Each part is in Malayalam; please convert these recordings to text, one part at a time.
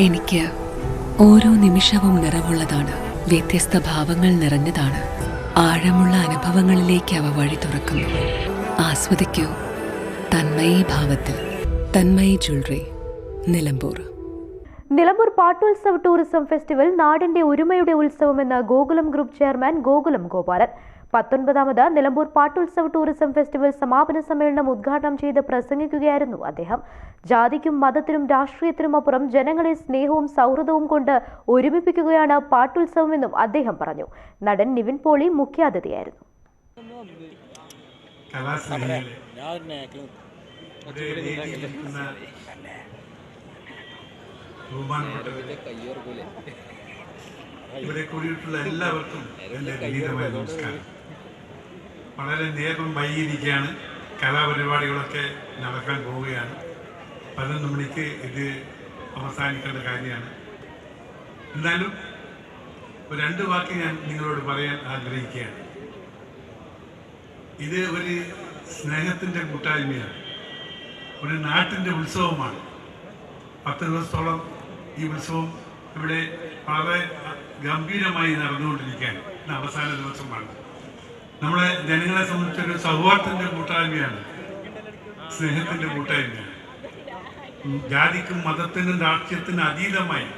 എനിക്ക് ഓരോ നിമിഷവും നിറവുള്ളതാണ്. വ്യത്യസ്ത ഭാവങ്ങൾ നിറഞ്ഞതാണ്. ആഴമുള്ള അനുഭവങ്ങളിലേക്ക് അവ വഴി തുറക്കുന്നു. ആസ്വദിക്കൂ. തന്മയി ഭാവത്തിൽ. Tanmayi jewellery. Nilambur. Nilambur പാട്ടുത്സവ tourism festival നാടിന്റെ ഒരുമയുടെ ഉത്സവമെന്ന് ഗോകുലം ഗ്രൂപ്പ് ചെയർമാൻ ഗോകുലം ഗോപാലൻ. പത്തൊൻപതാമത് നിലമ്പൂർ പാട്ടുത്സവ ടൂറിസം ഫെസ്റ്റിവൽ സമാപന സമ്മേളനം ഉദ്ഘാടനം ചെയ്ത് പ്രസംഗിക്കുകയായിരുന്നു അദ്ദേഹം. ജാതിക്കും മതത്തിനും രാഷ്ട്രീയത്തിനും അപ്പുറം ജനങ്ങളെ സ്നേഹവും സൗഹൃദവും കൊണ്ട് ഒരുമിപ്പിക്കുകയാണ് പാട്ടുത്സവമെന്നും അദ്ദേഹം പറഞ്ഞു. നടൻ നിവിൻ പോളി മുഖ്യാതിഥിയായിരുന്നു. കലാസ്നേഹികളെ. ഇവിടെ കൂടിയിട്ടുള്ള എല്ലാവർക്കും എന്റെ വിനീതമായ നമസ്കാരം. വളരെ നേരം വൈകിയിരിക്കുകയാണ്. കലാപരിപാടികളൊക്കെ നടക്കാൻ പോവുകയാണ്. പതിനൊന്ന് മണിക്ക് ഇത് അവസാനിക്കേണ്ട കാര്യമാണ്. ഒരു രണ്ട് വാക്ക് ഞാൻ നിങ്ങളോട് പറയാൻ ആഗ്രഹിക്കുകയാണ്. ഇത് ഒരു സ്നേഹത്തിന്റെ കൂട്ടായ്മയാണ്. ഒരു നാട്ടിന്റെ ഉത്സവമാണ്. പത്ത് ദിവസത്തോളം ഈ ഉത്സവം ഇവിടെ വളരെ ഗംഭീരമായി നടന്നുകൊണ്ടിരിക്കാൻ അവസാന ദിവസമാണ് നമ്മളെ ജനങ്ങളെ സംബന്ധിച്ചൊരു സൗഹാർദ്ദത്തിന്റെ കൂട്ടായ്മയാണ് സ്നേഹത്തിന്റെ കൂട്ടായ്മയാണ്. ജാതിക്കും മതത്തിനും രാഷ്ട്രീയത്തിനും അതീതമായി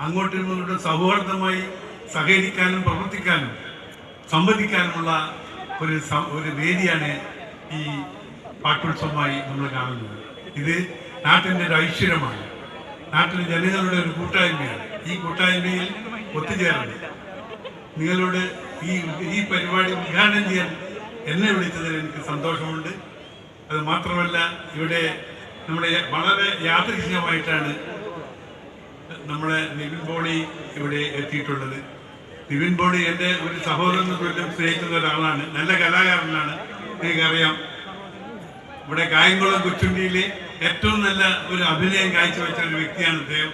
അങ്ങോട്ടും ഇങ്ങോട്ടും സൗഹാർദ്ദമായി സഹകരിക്കാനും പ്രവർത്തിക്കാനും സംവദിക്കാനുമുള്ള ഒരു ഒരു വേദിയാണ് ഈ പാട്ടുത്സവമായി നമ്മൾ കാണുന്നത്. ഇത് നാട്ടിന്റെ ഒരു ഐശ്വര്യമാണ്. നാട്ടിലെ ജനങ്ങളുടെ ഒരു കൂട്ടായ്മയാണ്. ഈ കൂട്ടായ്മയിൽ ഒത്തുചേർന്ന് നിങ്ങളോട് ഈ ഈ പരിപാടി ഉദ്ഘാടനം ചെയ്യാൻ എന്നെ വിളിച്ചതിൽ എനിക്ക് സന്തോഷമുണ്ട്. അത് മാത്രമല്ല ഇവിടെ നമ്മുടെ വളരെ യാദൃശികമായിട്ടാണ് നമ്മുടെ നിവിൻ ബോളി ഇവിടെ എത്തിയിട്ടുള്ളത്. നിവിൻ ബോളി എന്റെ ഒരു സഹോദരന് തുല്യം സ്നേഹിക്കുന്ന ഒരാളാണ്. നല്ല കലാകാരനാണ്. നിങ്ങൾക്കറിയാം ഇവിടെ കായംകുളം കൊച്ചുണ്ടിയിലെ ഏറ്റവും നല്ല ഒരു അഭിനയം കാഴ്ചവെച്ച ഒരു വ്യക്തിയാണ് അദ്ദേഹം.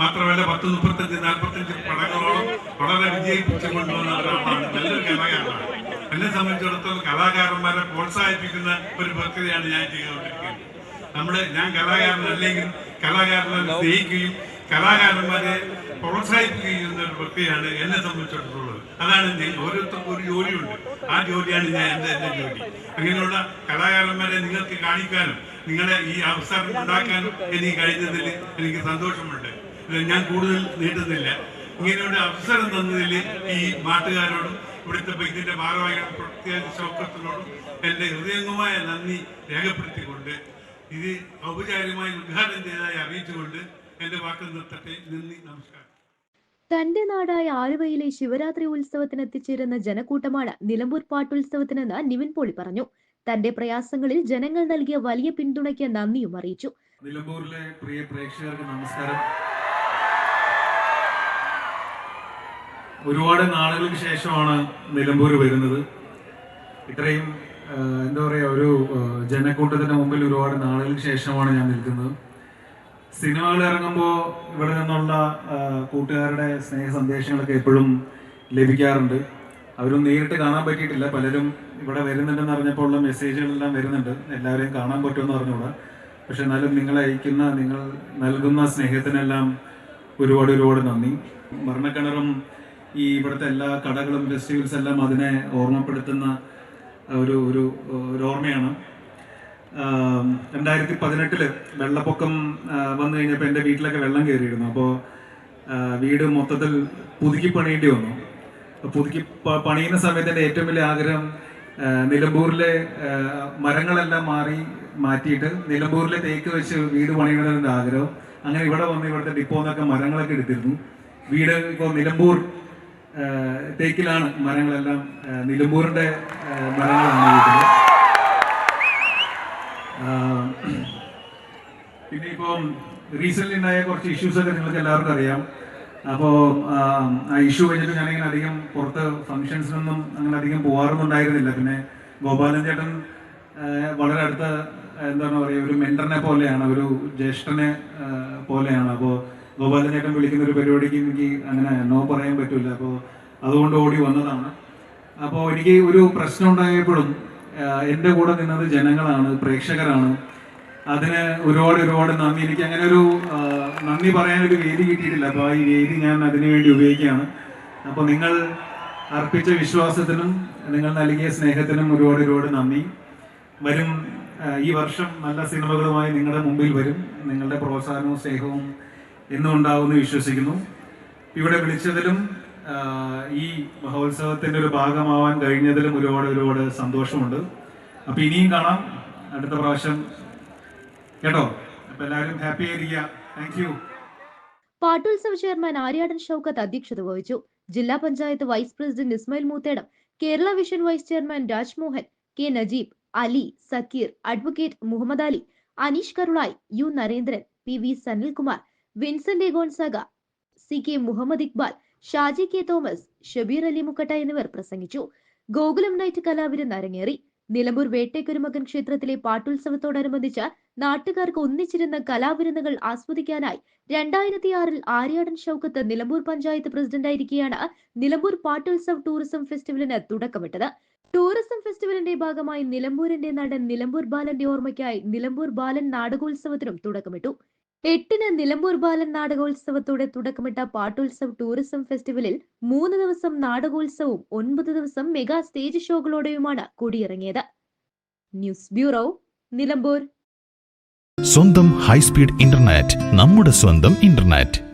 മാത്രമല്ല പത്ത് മുപ്പത്തഞ്ച് നാൽപ്പത്തഞ്ച് പടങ്ങളോളം വളരെ വിജയിപ്പിച്ചു കൊണ്ടുവന്ന ഒരാളാണ് നല്ലൊരു കലാകാരനാണ് എന്നെ സംബന്ധിച്ചിടത്തോളം കലാകാരന്മാരെ പ്രോത്സാഹിപ്പിക്കുന്ന ഒരു പ്രക്രിയയാണ് ഞാൻ ചെയ്തുകൊണ്ടിരിക്കുന്നത്. നമ്മുടെ ഞാൻ കലാകാരനല്ലെങ്കിൽ കലാകാരനെ സ്നേഹിക്കുകയും കലാകാരന്മാരെ പ്രോത്സാഹിപ്പിക്കുകയും ചെയ്യുന്ന ഒരു പ്രക്രിയയാണ് എന്നെ സംബന്ധിച്ചിടത്തോളം. അതാണ് ഓരോരുത്തർക്കും ഒരു ജോലിയുണ്ട്. ആ ജോലിയാണ് ഞാൻ എന്റെ എന്റെ ജോലി. അങ്ങനെയുള്ള കലാകാരന്മാരെ നിങ്ങൾക്ക് കാണിക്കാനും നിങ്ങളെ ഈ അവസരം ഉണ്ടാക്കാനും എനിക്ക് കഴിഞ്ഞതിൽ എനിക്ക് സന്തോഷമുണ്ട്. ഞാൻ കൂടുതൽ നീട്ടുന്നില്ല. ഇങ്ങനെയുള്ള അവസരം തന്നതിൽ ഈ നാട്ടുകാരോടും ഇവിടുത്തെ ഇതിന്റെ ഭാരവാഹികളും പ്രത്യേക ശോക്കത്തിനോടും എന്റെ ഹൃദയംഗമായ നന്ദി രേഖപ്പെടുത്തിക്കൊണ്ട് ഇത് ഔപചാരികമായി ഉദ്ഘാടനം ചെയ്തതായി അറിയിച്ചുകൊണ്ട് എന്റെ വാക്ക് നിർത്തട്ടെ. നന്ദി നമസ്കാരം. തന്റെ നാടായ ആലുവയിലെ ശിവരാത്രി ഉത്സവത്തിന് എത്തിച്ചേരുന്ന ജനക്കൂട്ടമാണ് നിലമ്പൂർ പാട്ടുത്സവത്തിനെന്ന് നിവിൻ പോളി പറഞ്ഞു. തന്റെ പ്രയാസങ്ങളിൽ ജനങ്ങൾ നൽകിയ വലിയ പിന്തുണയ്ക്ക് നന്ദിയും അറിയിച്ചു. നിലമ്പൂരിലെ പ്രിയ പ്രേക്ഷകർക്ക് നമസ്കാരം. ഒരുപാട് നാളുകൾക്ക് ശേഷമാണ് നിലമ്പൂർ വരുന്നത്. ഇത്രയും എന്താ പറയുക ഒരു ജനക്കൂട്ടത്തിന്റെ മുമ്പിൽ ഒരുപാട് നാളുകൾക്ക് ശേഷമാണ് ഞാൻ നിൽക്കുന്നത്. സിനിമകൾ ഇറങ്ങുമ്പോൾ ഇവിടെ നിന്നുള്ള കൂട്ടുകാരുടെ സ്നേഹ സന്ദേശങ്ങളൊക്കെ എപ്പോഴും ലഭിക്കാറുണ്ട്. അവരും നേരിട്ട് കാണാൻ പറ്റിയിട്ടില്ല. പലരും ഇവിടെ വരുന്നുണ്ടെന്ന് അറിഞ്ഞപ്പോൾ ഉള്ള മെസ്സേജുകളെല്ലാം വരുന്നുണ്ട്. എല്ലാവരെയും കാണാൻ പറ്റുമെന്ന് അറിഞ്ഞുകൂടാ. പക്ഷെ എന്നാലും നിങ്ങൾ അയക്കുന്ന നിങ്ങൾ നൽകുന്ന സ്നേഹത്തിനെല്ലാം ഒരുപാട് ഒരുപാട് നന്ദി. മരണക്കിണറും ഈ ഇവിടുത്തെ എല്ലാ കടകളും ഫെസ്റ്റിവൽസ് എല്ലാം അതിനെ ഓർമ്മപ്പെടുത്തുന്ന ഒരു ഒരു ഓർമ്മയാണ്. രണ്ടായിരത്തി പതിനെട്ടിൽ വെള്ളപ്പൊക്കം വന്നു കഴിഞ്ഞപ്പോൾ എന്റെ വീട്ടിലൊക്കെ വെള്ളം കയറിയിരുന്നു. അപ്പോൾ വീട് മൊത്തത്തിൽ പുതുക്കി പണിയേണ്ടി വന്നു. പുതുക്കി പണിയുന്ന സമയത്ത് എന്റെ ഏറ്റവും വലിയ ആഗ്രഹം നിലമ്പൂരിലെ മരങ്ങളെല്ലാം മാറി മാറ്റിയിട്ട് നിലമ്പൂരിലെ തേക്ക് വെച്ച് വീട് പണിയണമെന്ന് ആഗ്രഹം. അങ്ങനെ ഇവിടെ വന്ന് ഇവിടുത്തെ ഡിപ്പോ മരങ്ങളൊക്കെ എടുത്തിരുന്നു. വീട് ഇപ്പോൾ നിലമ്പൂർ തേക്കിലാണ് മരങ്ങളെല്ലാം നിലമ്പൂറിന്റെ മരങ്ങളാണ് വീട്ടിൽ പിന്നെ ഇപ്പം റീസെന്റ് ഉണ്ടായ കുറച്ച് ഇഷ്യൂസ് ഒക്കെ നിങ്ങൾക്ക് എല്ലാവർക്കും അറിയാം. അപ്പോൾ ആ ഇഷ്യൂ കഴിഞ്ഞിട്ട് ഞാനിങ്ങനെ അധികം പുറത്ത് ഫങ്ഷൻസിനൊന്നും അങ്ങനെ അധികം പോകാറൊന്നുണ്ടായിരുന്നില്ല പിന്നെ ഗോപാലൻ ചേട്ടൻ വളരെ അടുത്ത എന്താണ് പറയുക ഒരു മെന്ററിനെ പോലെയാണ് ഒരു ജ്യേഷ്ഠനെ പോലെയാണ്. അപ്പോൾ ഗോപാലൻ ചേട്ടൻ വിളിക്കുന്ന ഒരു പരിപാടിക്ക് എനിക്ക് അങ്ങനെ നോ പറയാൻ പറ്റില്ല അപ്പോൾ അതുകൊണ്ട് ഓടി വന്നതാണ്. അപ്പോൾ എനിക്ക് ഒരു പ്രശ്നം ഉണ്ടായപ്പോഴും എന്റെ കൂടെ നിന്നത് ജനങ്ങളാണ് പ്രേക്ഷകരാണ്. അതിന് ഒരുപാട് ഒരുപാട് നന്ദി. എനിക്ക് അങ്ങനെ ഒരു നന്ദി പറയാനൊരു വേദി കിട്ടിയിട്ടില്ല. അപ്പോൾ ഈ വേദി ഞാൻ അതിനുവേണ്ടി ഉപയോഗിക്കുകയാണ്. അപ്പോൾ നിങ്ങൾ അർപ്പിച്ച വിശ്വാസത്തിനും നിങ്ങൾ നൽകിയ സ്നേഹത്തിനും ഒരുപാട് ഒരുപാട് നന്ദി. വരും ഈ വർഷം നല്ല സിനിമകളുമായി നിങ്ങളുടെ മുമ്പിൽ വരും. നിങ്ങളുടെ പ്രോത്സാഹനവും സ്നേഹവും എന്നും ഉണ്ടാവുമെന്ന് വിശ്വസിക്കുന്നു. ഇവിടെ വിളിച്ചതിലും ഈ മഹോത്സവത്തിന്റെ ഒരു ഭാഗമാവാൻ കഴിഞ്ഞതിലും ഒരുപാട് ഒരുപാട് സന്തോഷമുണ്ട്. അപ്പൊ ഇനിയും കാണാം. അടുത്ത പ്രാവശ്യം. കേട്ടോ? അപ്പൊ എല്ലാവരും ഹാപ്പി ആയിരിക്കുക. Thank you Pattutsava chairman Aryadan Shoukath അധ്യക്ഷത വഹിച്ചു. ജില്ലാ panchayat vice president Ismail Moothedam Kerala vision vice chairman Rajmohan K Najeeb Ali Sakkir advocate Muhammad Ali Aneesh Karulai U Narendran P V Sanilkumar Vincent Gonzaga C K Muhammad Iqbal Shaji K Thomas Shabeer Ali Mukkatta എന്നിവർ പ്രസംഗിച്ചു. ഗോകുലം നൈറ്റ് കലാവിരുന്ന് അരങ്ങേറി. നിലമ്പൂർ വേട്ടേക്കുരുമകൻ ക്ഷേത്രത്തിലെ പാട്ടുത്സവത്തോടനുബന്ധിച്ച് നാട്ടുകാർക്ക് ഒന്നിച്ചിരുന്ന കലാവിരുന്നുകൾ ആസ്വദിക്കാനായി രണ്ടായിരത്തി ആറിൽ ആര്യാടൻ ഷൗക്കത്ത് നിലമ്പൂർ പഞ്ചായത്ത് പ്രസിഡന്റായിരിക്കെയാണ് നിലമ്പൂർ പാട്ടുത്സവ് ടൂറിസം ഫെസ്റ്റിവലിന് തുടക്കമിട്ടത്. ടൂറിസം ഫെസ്റ്റിവലിന്റെ ഭാഗമായി നിലമ്പൂരിന്റെ നടൻ നിലമ്പൂർ ബാലന്റെ ഓർമ്മയ്ക്കായി നിലമ്പൂർ ബാലൻ നാടകോത്സവത്തിനും തുടക്കമിട്ടു. എട്ടിന് നിലമ്പൂർ ബാലൻ നാടകോത്സവത്തോടെ തുടക്കമിട്ട പാട്ടോത്സവ് ടൂറിസം ഫെസ്റ്റിവലിൽ മൂന്ന് ദിവസം നാടകോത്സവവും ഒൻപത് ദിവസം മെഗാ സ്റ്റേജ് ഷോകളോടെയുമാണ് കൊടിയിറങ്ങിയത്. News bureau Nilambur. സ്വന്തം ഹൈസ്പീഡ് ഇന്റർനെറ്റ് നമ്മുടെ സ്വന്തം ഇന്റർനെറ്റ്.